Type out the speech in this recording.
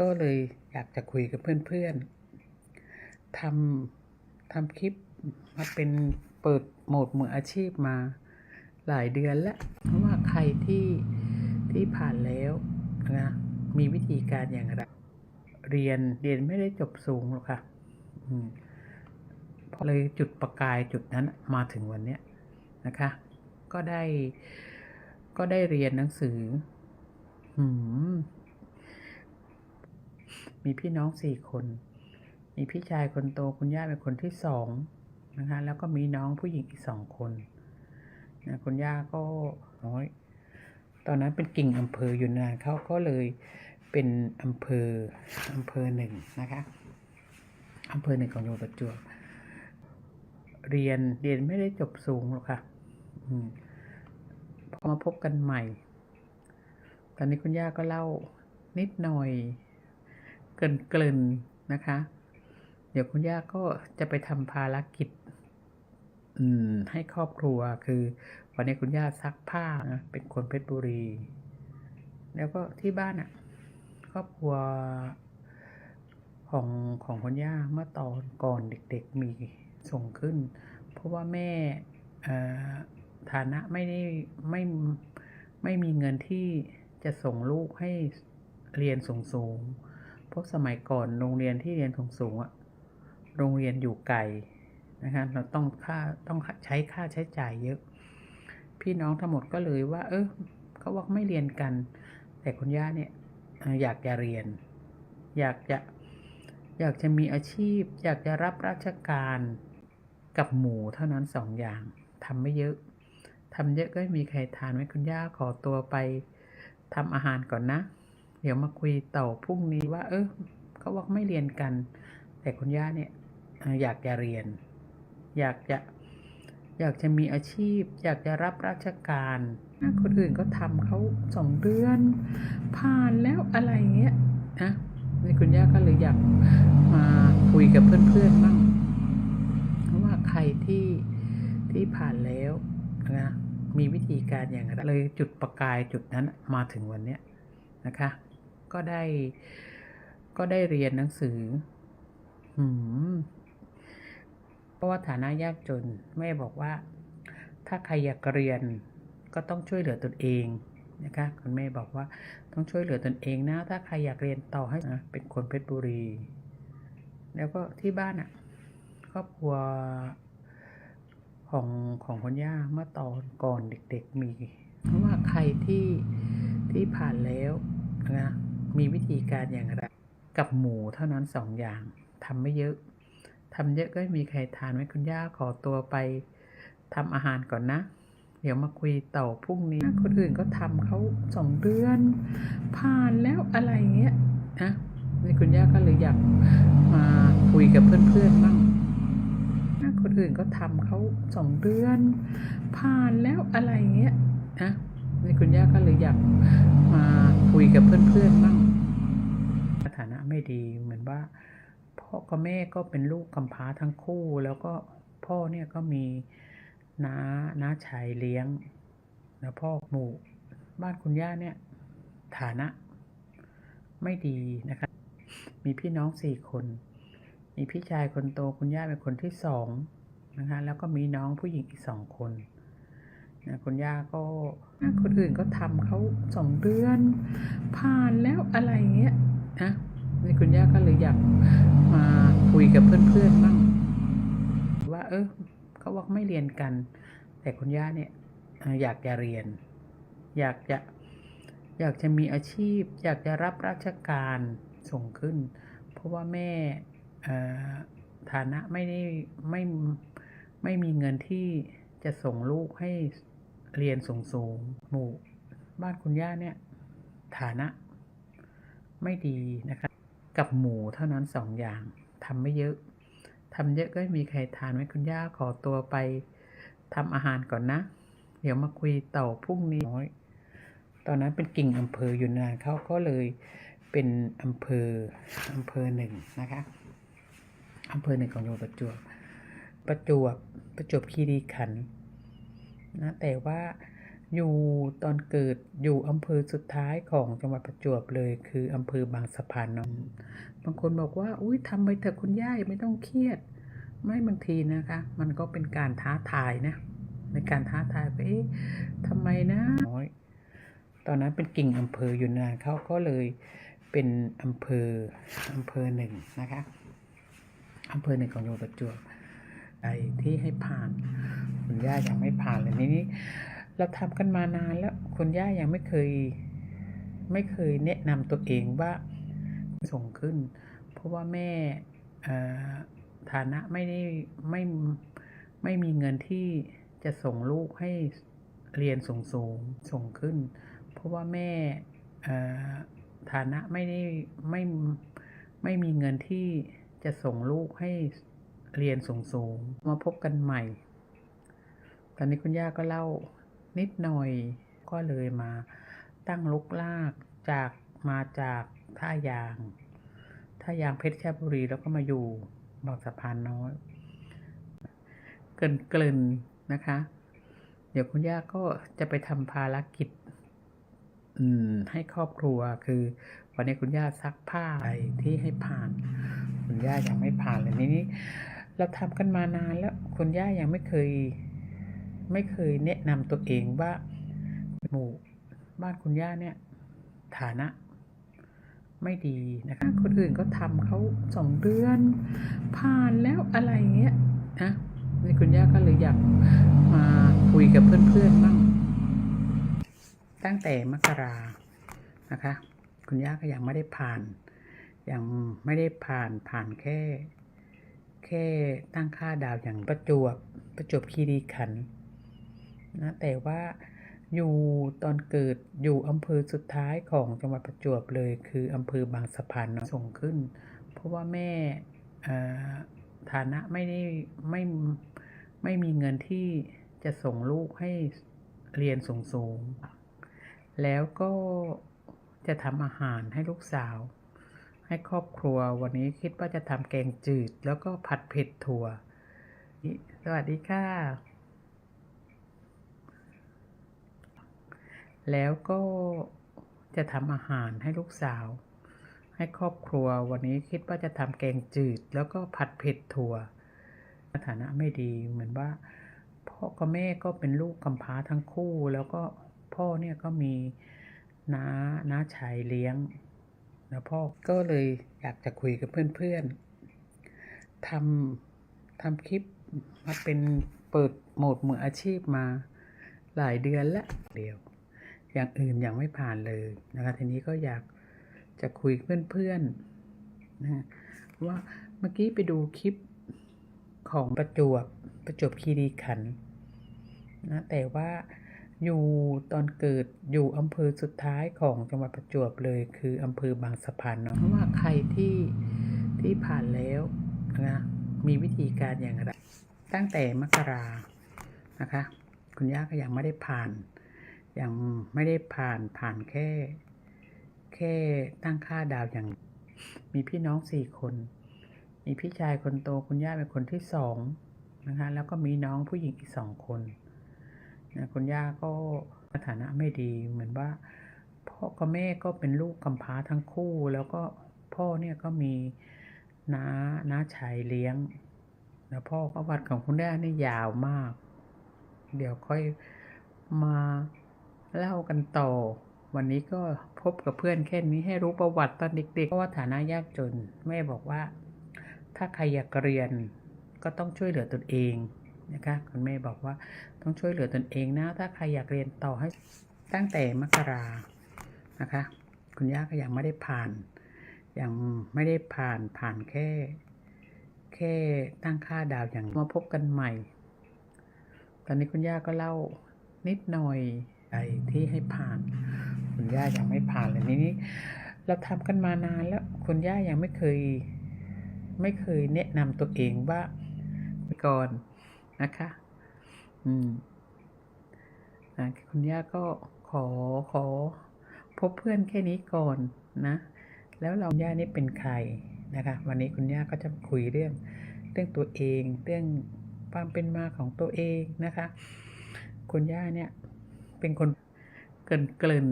ก็เลยอยากจะคุยกับเพื่อนๆทำทำคลิปมาเป็นเปิดโหมดมืออาชีพมาหลายเดือนแล้วเพราะว่าใครที่ที่ผ่านแล้วนะมีวิธีการอย่างไรเรียนเรียนไม่ได้จบสูงหรอกค่ะอืมพอเลยจุดประกายจุดนั้นมาถึงวันนี้นะคะ ก็ได้ก็ได้เรียนหนังสือหื มีพี่น้องสี่คน มีพี่ชายคนโตคุณย่าเป็นคนที่สองนะคะ แล้วก็มีน้องผู้หญิงอีกสองคนนะคุณย่าก็น้อย ตอนนั้นเป็นกิ่งอำเภออยู่นานเขาก็เลยเป็นอำเภออำเภอหนึ่งนะคะอำเภอหนึ่งของจังหวัดประจวบเรียนเรียนไม่ได้จบสูงหรอกค่ะอพอมาพบกันใหม่ ตอนนี้คุณย่าก็เล่านิดหน่อย เกินกรินๆนะคะ เดี๋ยวคุณย่าก็จะไปทำภารกิจให้ครอบครัวคือ วันนี้คุณย่าซักผ้านะเป็นคนเพชรบุรี แล้วก็ที่บ้านอะ ครอบครัวของของคุณย่าเมื่อตอนก่อนเด็กๆมีส่งขึ้น เพราะว่าแม่ฐานะไม่ได้ไม่ไม่มีเงินที่จะส่งลูกให้เรียนสูงสูงๆ พราะสมัยก่อนโรงเรียนที่เรียนสูงสูงอะโรงเรียนอยู่ไกลนะคะเราต้องค่าต้องใช้ค่าใช้จ่ายเยอะ พี่น้องทั้งหมดก็เลยว่า เออเขาว่าไม่เรียนกัน แต่คุณย่าเนี่ยเอ่ออยากจะเรียน อยากจะอยากจะมีอาชีพ อยากจะรับราชการกับหมูเท่านั้นสองอย่างทำไม่เยอะทำเยอะก็ไม่มีใครทานไว้คุณย่าขอตัวไปทำอาหารก่อนนะ เดี๋ยวมาคุยต่อพรุ่งนี้ว่า เออเขาว่าไม่เรียนกัน แต่คุณย่าเนี่ยอยากจะเรียน อยากจะอยากจะมีอาชีพ อยากจะรับราชการนะคนอื่นก็ทำเขาสองเดือน ผ่านแล้วอะไรเงี้ยนะนี่คุณย่าก็เลยอยากมาคุยกับเพื่อนๆบ้างเพราะว่าใครที่ที่ผ่านแล้วนะมีวิธีการอย่างไรเลยจุดประกายจุดนั้นมาถึงวันเนี้ยนะคะ ก็ได้ก็ได้เรียนหนังสือหืมเพราะว่าฐานะยากจน แม่บอกว่า ถ้าใครอยากเรียนก็ต้องช่วยเหลือตนเองนะคะคุณแม่บอกว่าต้องช่วยเหลือตนเองนะ ถ้าใครอยากเรียนต่อให้นะเป็นคนเพชรบุรี แล้วก็ที่บ้านอะ่ะครอบครัวของของคุณย่าเมื่อตอนก่อนเด็กๆมีเพราะว่าใครที่ที่ผ่านแล้วนะ มีวิธีการอย่างไร กับหมูเท่านั้นสองอย่างทำไม่เยอะทำเยอะก็ไม่มีใครทานไว้คุณย่าขอตัวไปทำอาหารก่อนนะ เดี๋ยวมาคุยต่อพรุ่งนี้ คนอื่นก็ทำเขาสองเดือน ผ่านแล้วอะไรเงี้ยนะนี่คุณย่าก็เลยอยากมาคุยกับเพื่อนๆบ้างนะคนอื่นก็ทำเขาสองเดือน ผ่านแล้วอะไรเงี้ยนะนี่คุณย่าก็เลยอยากมา คุยกับเพื่อนๆบ้างสถานะไม่ดีเหมือนว่าพ่อกับแม่ก็เป็นลูกกำพร้าทั้งคู่ แล้วก็พ่อเนี่ยก็มีน้าน้าชายเลี้ยงแล้วพ่อหมู่บ้านคุณย่าเนี่ยฐานะไม่ดีนะคะ มีพี่น้องสี่คน มีพี่ชายคนโตคุณย่าเป็นคนที่สองนะคะ แล้วก็มีน้องผู้หญิงอีกสองคน คุณย่าก็คนอื่นก็ทำเขาสองเดือน ผ่านแล้วอะไรเงี้ยนะนี่คุณย่าก็เลยอยากมาคุยกับเพื่อนๆบ้างว่า เออเขาว่าไม่เรียนกัน แต่คุณย่าเนี่ยอยากจะเรียน อยากจะอยากจะมีอาชีพ อยากจะรับราชการส่งขึ้น เพราะว่าแม่ฐานะไม่ได้ไม่ไม่มีเงินที่ จะส่งลูกให้เรียนสูงสูงหมู่บ้านคุณย่าเนี่ย ฐานะ ไม่ดีนะคะ กับหมูเท่านั้นสองอย่างทำไม่เยอะทำเยอะก็ไม่มีใครทานไว้คุณย่าขอตัวไปทำอาหารก่อนนะ เดี๋ยวมาคุยต่อพรุ่งนี้น้อย ตอนนั้นเป็นกิ่งอำเภออยู่นานเขาก็เลยเป็นอำเภออำเภอหนึ่งนะคะอำเภอหนึ่งของจังหวัดประจวบ ประจวบประจวบคีรีขันธ์นะแต่ว่าอยู่ตอนเกิดอยู่อำเภอสุดท้ายของจังหวัดประจวบเลยคืออำเภอบางสะพานน้อยบางคนบอกว่าอุ้ยทำไปเถอะคุณย่าไม่ต้องเครียด ไม่บางทีนะคะ มันก็เป็นการท้าทายนะในการท้าทายไปเอ๊ะทำไมนะตอนนั้นเป็นกิ่งอำเภออยู่นานเขาก็เลยเป็นอำเภออำเภอหนึ่งนะคะอำเภอหนึ่งของจังหวัดประจวบ ไอ้ที่ให้ผ่าน คุณย่ายังไม่ผ่านเลยนี้ เราทำกันมานานแล้วคุณย่ายังไม่เคย ไม่เคยแนะนำตัวเองว่าส่งขึ้น เพราะว่าแม่ฐานะไม่ได้ไม่ไม่มีเงินที่จะส่งลูกให้เรียนสูงสูงส่งขึ้น เพราะว่าแม่ฐานะไม่ได้ไม่ไม่มีเงินที่จะส่งลูกให้ เรียนสูงสูงๆ มาพบกันใหม่ ตอนนี้คุณย่าก็เล่านิดหน่อยก็เลยมาตั้งลุกลากจากมาจากท่ายาง ท่ายางเพชรบุรีแล้วก็มาอยู่บางสะพานน้อย เกินเกินนะคะ เดี๋ยวคุณย่าก็จะไปทำภารกิจ อืม ให้ครอบครัวคือ วันนี้คุณย่าซักผ้าอะไรที่ให้ผ่าน คุณย่ายังไม่ผ่านเลยนี้ เราทำกันมานานแล้วคุณย่ายังไม่เคย ไม่เคยแนะนำตัวเองว่าหมู่บ้านคุณย่าเนี่ย ฐานะ ไม่ดีนะคะ คนอื่นก็ทำเขาสองเดือน ผ่านแล้วอะไรเงี้ยนะนี่คุณย่าก็เลยอยากมาคุยกับเพื่อนๆบ้างตั้งแต่มกรานะคะ คุณย่าก็ยังไม่ได้ผ่าน ยังไม่ได้ผ่านผ่านแค่ แค่ตั้งค่าดาวอย่างประจวบประจวบคีรีขันนะแต่ว่าอยู่ตอนเกิดอยู่อำเภอสุดท้ายของจังหวัดประจวบเลยคืออำเภอบางสะพานน้อยส่งขึ้น เพราะว่าแม่เอ่อฐานะไม่ได้ไม่ไม่มีเงินที่จะส่งลูกให้เรียนสูงสูงๆแล้วก็จะทำอาหารให้ลูกสาว ให้ครอบครัว วันนี้คิดว่าจะทำแกงจืด แล้วก็ผัดเผ็ดถั่ว สวัสดีค่ะ แล้วก็จะทำอาหารให้ลูกสาว ให้ครอบครัว วันนี้คิดว่าจะทำแกงจืด แล้วก็ผัดเผ็ดถั่วฐานะไม่ดีเหมือนว่าพ่อกับแม่ก็เป็นลูกกำพร้าทั้งคู่ แล้วก็พ่อเนี่ยก็มีน้าน้าชายเลี้ยง แล้วพ่อก็เลยอยากจะคุยกับเพื่อนๆทำทำคลิปมาเป็นเปิดโหมดมืออาชีพมาหลายเดือนแล้วเดียว อย่างอื่นยังไม่ผ่านเลยนะคะทีนี้ก็อยากจะคุยกับเพื่อนๆนะว่าเมื่อกี้ไปดูคลิปของประจวบประจวบคีรีขันนะแต่ว่า อยู่ตอนเกิดอยู่อำเภอสุดท้ายของจังหวัดประจวบเลย คืออำเภอบางสะพานเน้อยเพราะว่าใครที่ที่ผ่านแล้วนะมีวิธีการอย่างไรตั้งแต่มกรานะคะ คุณย่าก็ยังไม่ได้ผ่าน ยังไม่ได้ผ่านผ่านแค่ แค่ตั้งค่าดาวอย่าง มีพี่น้องสี่คน มีพี่ชายคนโตคุณย่าเป็นคนที่สองนะคะ แล้วก็มีน้องผู้หญิงอีกสองคน คุณย่าก็ฐานะไม่ดีเหมือนว่า พ่อกับแม่ก็เป็นลูกกำพร้าทั้งคู่ แล้วก็พ่อเนี่ยก็มีน้าน้าชายเลี้ยง แล้วพ่อประวัติของคุณย่านี่ยาวมาก เดี๋ยวค่อยมาเล่ากันต่อ วันนี้ก็พบกับเพื่อนแค่นี้ให้รู้ประวัติตอนเด็กๆเพราะว่าฐานะยากจนแม่บอกว่า ถ้าใครอยากเรียนก็ต้องช่วยเหลือตนเองนะคะคุณแม่บอกว่า ต้องช่วยเหลือตนเองนะ ถ้าใครอยากเรียนต่อให้ตั้งแต่มกรานะคะ คุณย่าก็ยังไม่ได้ผ่าน ยังไม่ได้ผ่านผ่านแค่ แค่ตั้งค่าดาวอย่างมาพบกันใหม่ ตอนนี้คุณย่าก็เล่านิดหน่อยไอ้ที่ให้ผ่าน คุณย่ายังไม่ผ่านเลยทีนี้ เราทำกันมานานแล้วคุณย่ายังไม่เคย ไม่เคยแนะนำตัวเองว่าก่อนนะคะ อืมอะคุณย่าก็ขอขอพบเพื่อนแค่นี้ก่อนนะ แล้วเราย่านี่เป็นใครนะคะ วันนี้คุณย่าก็จะคุยเรื่องเรื่องตัวเอง เรื่องความเป็นมาของตัวเองนะคะ คุณย่าเนี่ยเป็นคนเกินเกิน